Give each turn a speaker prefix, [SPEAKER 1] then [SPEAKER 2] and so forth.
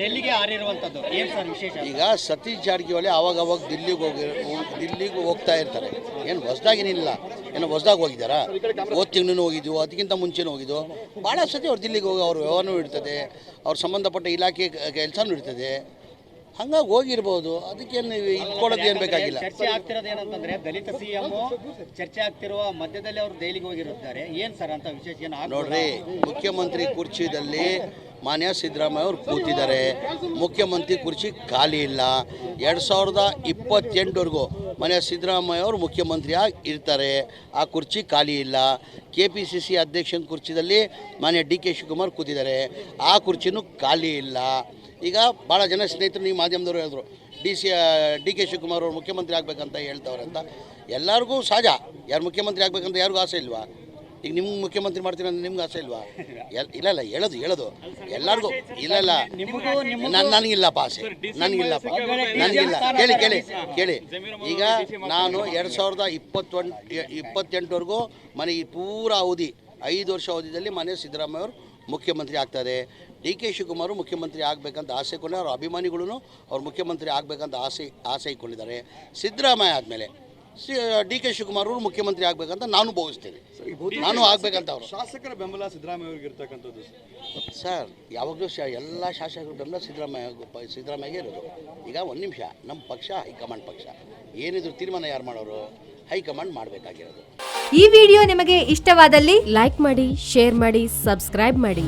[SPEAKER 1] ಡೆಲ್ಲಿಗೆ ಹಾರಿರುವಂತದ್ದು ಏನ್ ಸರ್ ವಿಶೇಷ?
[SPEAKER 2] ಈಗ ಸತೀಶ್ ಜಾರಕಿಹೊಳಿ ಅವಾಗ ಅವಾಗ ದಿಲ್ಲಿಗೆ ಹೋಗಿ ದಿಲ್ಲಿಗೆ ಹೋಗ್ತಾ ಇರ್ತಾರೆ. ಏನು ಹೊಸದಾಗಿನಿಲ್ಲ ಏನು ಹೊಸದಾಗಿ ಹೋಗಿದ್ದಾರಾ? ಹೋದ ತಿಂಗಳು ಹೋಗಿದ್ವು ಅದಕ್ಕಿಂತ ಮುಂಚೆನೂ ಹೋಗಿದ್ದು ಭಾಳ ಸತಿ ಅವ್ರು ದಿಲ್ಲಿಗೆ ಹೋಗಿ ಅವ್ರ ವ್ಯವಹಾರನೂ ಇರ್ತದೆ ಅವ್ರ ಸಂಬಂಧಪಟ್ಟ ಇಲಾಖೆ ಕೆಲಸನೂ ಇರ್ತದೆ. ಹಂಗಾಗಿ ಹೋಗಿರ್ಬೋದು. ಅದಕ್ಕೇನು ಇಟ್ಕೊಳ್ಳೋದು ಏನು ಬೇಕಾಗಿಲ್ಲ?
[SPEAKER 1] ಚರ್ಚೆ ಆಗ್ತಿರೋದು ಏನಂತಂದ್ರೆ ದಲಿತ ಸಿಎಂ ಚರ್ಚೆ ಆಗ್ತಿರುವ ಮಧ್ಯದಲ್ಲಿ ಅವರು ದೆಹಲಿಗೆ ಹೋಗಿರುತ್ತಾರೆ. ಏನು ಸರ್ ಅಂತ ವಿಶೇಷ ಏನು
[SPEAKER 2] ನೋಡ್ರಿ ಮುಖ್ಯಮಂತ್ರಿ ಕುರ್ಚಿದಲ್ಲಿ ಮಾನ್ಯ ಸಿದ್ದರಾಮಯ್ಯ ಅವರು ಕೂತಿದ್ದಾರೆ. ಮುಖ್ಯಮಂತ್ರಿ ಕುರ್ಚಿ ಖಾಲಿ ಇಲ್ಲ. ಎರಡು ಸಾವಿರದ ಇಪ್ಪತ್ತೆಂಟವರೆಗೂ ಮಾನ್ಯ ಸಿದ್ದರಾಮಯ್ಯ ಅವರು ಮುಖ್ಯಮಂತ್ರಿಯಾಗಿ ಇರ್ತಾರೆ. ಆ ಕುರ್ಚಿ ಖಾಲಿ ಇಲ್ಲ. ಕೆ ಪಿ ಸಿ ಸಿ ಅಧ್ಯಕ್ಷನ ಕುರ್ಚಿದಲ್ಲಿ ಮಾನ್ಯ ಡಿ ಕೆ ಶಿವಕುಮಾರ್ ಕೂತಿದ್ದಾರೆ. ಆ ಕುರ್ಚಿನೂ ಖಾಲಿ ಇಲ್ಲ. ಈಗ ಭಾಳ ಜನ ಸ್ನೇಹಿತರು ನೀವು ಮಾಧ್ಯಮದವರು ಹೇಳಿದ್ರು. D C D K Shivakumar ಅವರು ಮುಖ್ಯಮಂತ್ರಿ ಆಗಬೇಕಂತ ಹೇಳ್ತವ್ರೆ ಅಂತ. ಎಲ್ಲರಿಗೂ ಸಹಜ. ಯಾರು ಮುಖ್ಯಮಂತ್ರಿ ಆಗಬೇಕಂತ ಯಾರಿಗೂ ಆಸೆ ಇಲ್ವಾ? ಈಗ ನಿಮ್ಗೆ ಮುಖ್ಯಮಂತ್ರಿ ಮಾಡ್ತೀನಿ ಅಂದ್ರೆ ನಿಮ್ಗೆ ಆಸೆ ಇಲ್ವಾ? ಎಲ್- ಇಲ್ಲ ಇಲ್ಲ ಹೇಳೋದು ಹೇಳೋದು. ಎಲ್ಲರಿಗೂ ಇಲ್ಲ ಇಲ್ಲ.
[SPEAKER 1] ನಿಮಗೂ ನಿಮಗೂ
[SPEAKER 2] ನನ್ ನನಗಿಲ್ಲಪ್ಪ ಆಸೆ. ನನಗಿಲ್ಲಪ್ಪ ನನಗಿಲ್ಲ ಕೇಳಿ ಕೇಳಿ ಕೇಳಿ. ಈಗ ನಾನು ಎರಡು ಸಾವಿರದ ಇಪ್ಪತ್ತೊಂದು ಇಪ್ಪತ್ತೆಂಟವರೆಗೂ ಮನೆ ಈ ಪೂರ ಅವಧಿ ಐದು ವರ್ಷ ಅವಧಿಯಲ್ಲಿ ಮನೆ ಸಿದ್ದರಾಮಯ್ಯ ಅವರು ಮುಖ್ಯಮಂತ್ರಿ ಆಗ್ತಾರೆ. ಡಿ ಕೆ ಶಿವಕುಮಾರು ಮುಖ್ಯಮಂತ್ರಿ ಆಗಬೇಕಂತ ಆಸೆ ಕೊಂಡು ಅವ್ರ ಅಭಿಮಾನಿಗಳು ಅವ್ರು ಮುಖ್ಯಮಂತ್ರಿ ಆಗಬೇಕಂತ ಆಸೆ ಆಸೆ ಇಟ್ಕೊಂಡಿದ್ದಾರೆ. ಸಿದ್ದರಾಮಯ್ಯ ಆದಮೇಲೆ ಸಿ ಡಿ ಕೆ ಶಿವಕುಮಾರ್ ಅವರು ಮುಖ್ಯಮಂತ್ರಿ ಆಗ್ಬೇಕಂತ ನಾನು ಭಾವಿಸ್ತೇನೆ. ನಾನು ಆಗಬೇಕಂತ ಅವರು.
[SPEAKER 3] ಶಾಸಕರ ಬೆಂಬಲ ಸಿದ್ದರಾಮಯ್ಯ ಅವರಿಗೆ ಇರ್ತಕ್ಕಂಥದ್ದು
[SPEAKER 2] ಸರ್. ಯಾವಾಗಲೂ ಶ ಎಲ್ಲ ಶಾಸಕರು ಬೆಂಬಲ ಸಿದ್ದರಾಮಯ್ಯ ಸಿದ್ದರಾಮಯ್ಯಗೆ ಇರೋದು. ಈಗ ಒಂದು ನಿಮಿಷ ನಮ್ಮ ಪಕ್ಷ ಹೈಕಮಾಂಡ್ ಪಕ್ಷ. ಏನಿದ್ರು ತೀರ್ಮಾನ ಯಾರು ಮಾಡೋರು? ಹೈಕಮಾಂಡ್ ಮಾಡಬೇಕಾಗಿರೋದು.
[SPEAKER 4] ಈ ವಿಡಿಯೋ ನಿಮಗೆ ಇಷ್ಟವಾದಲ್ಲಿ ಲೈಕ್ ಮಾಡಿ ಶೇರ್ ಮಾಡಿ ಸಬ್ಸ್ಕ್ರೈಬ್ ಮಾಡಿ.